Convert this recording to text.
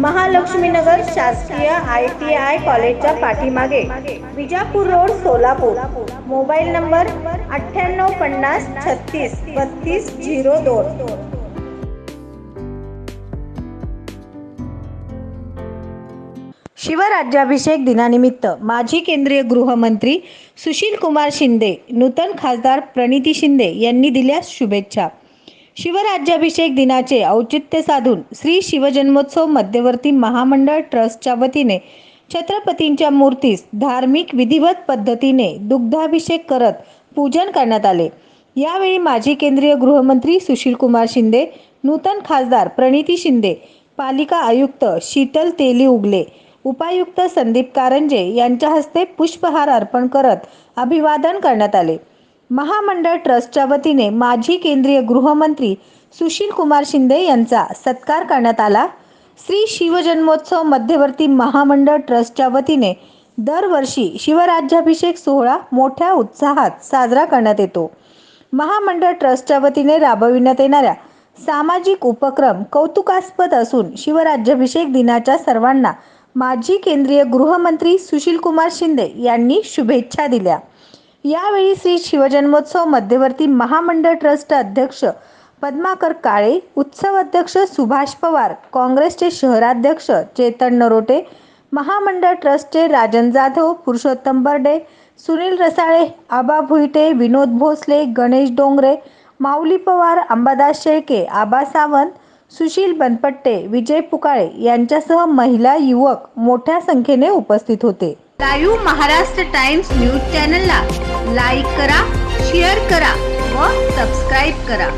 महालक्ष्मीनगर शासकीय I T I कॉलेजच्या पाठीमागे Vijapur road Solapur. Mobile number अठ्ठ्याण्णव पन्नास छत्तीस बत्तीस झिरो दोन. शिवराज्याभिषेक दिनानिमित्त माजी केंद्रीय गृहमंत्री सुशील कुमार शिंदे नूतन खासदार प्रणिती शिंदे यांनी दिल्या शुभेच्छा. शिवराज्याभिषेक दिनाचे औचित्य साधून श्री शिवजन्मोत्सव मध्यवर्ती महामंडळ ट्रस्टच्या वतीने छत्रपतींच्या मूर्तीस धार्मिक विधिवत पद्धतीने दुग्धाभिषेक करत पूजन करण्यात आले. यावेळी माजी केंद्रीय गृहमंत्री सुशीलकुमार शिंदे नूतन खासदार प्रणिती शिंदे पालिका आयुक्त शीतल तेली उगले उपायुक्त संदीप कारंजे यांच्या हस्ते पुष्पहार अर्पण करत अभिवादन करण्यात आले. महामंडळ ट्रस्टच्या वतीने माजी केंद्रीय गृहमंत्री सुशील कुमार शिंदे यांचा सत्कार करण्यात आला. श्री शिवजन्मोत्सव मध्यवर्ती महामंडळ ट्रस्टच्या वतीने दरवर्षी शिवराज्याभिषेक सोहळा मोठ्या उत्साहात साजरा करण्यात येतो. महामंडळ ट्रस्टच्या वतीने राबविण्यात येणाऱ्या सामाजिक उपक्रम कौतुकास्पद असून शिवराज्याभिषेक दिनाच्या सर्वांना माजी केंद्रीय गृहमंत्री सुशील कुमार शिंदे यांनी शुभेच्छा दिल्या. यावेळी श्री शिवजन्मोत्सव मध्यवर्ती महामंडळ ट्रस्ट अध्यक्ष पद्माकर काळे उत्सव अध्यक्ष सुभाष पवार काँग्रेसचे शहराध्यक्ष चेतन नरोटे महामंडळ ट्रस्टचे राजन जाधव पुरुषोत्तम बर्डे सुनील रसाळे आबा भुईटे विनोद भोसले गणेश डोंगरे माऊली पवार अंबादास शेळके आबा सावंत सुशील बनपट्टे विजय पुकाळे यांच्यासह महिला युवक मोठ्या संख्येने उपस्थित होते. लाईव्ह महाराष्ट्र टाइम्स न्यूज चॅनलला लाईक करा शेअर करा व सबस्क्राईब करा.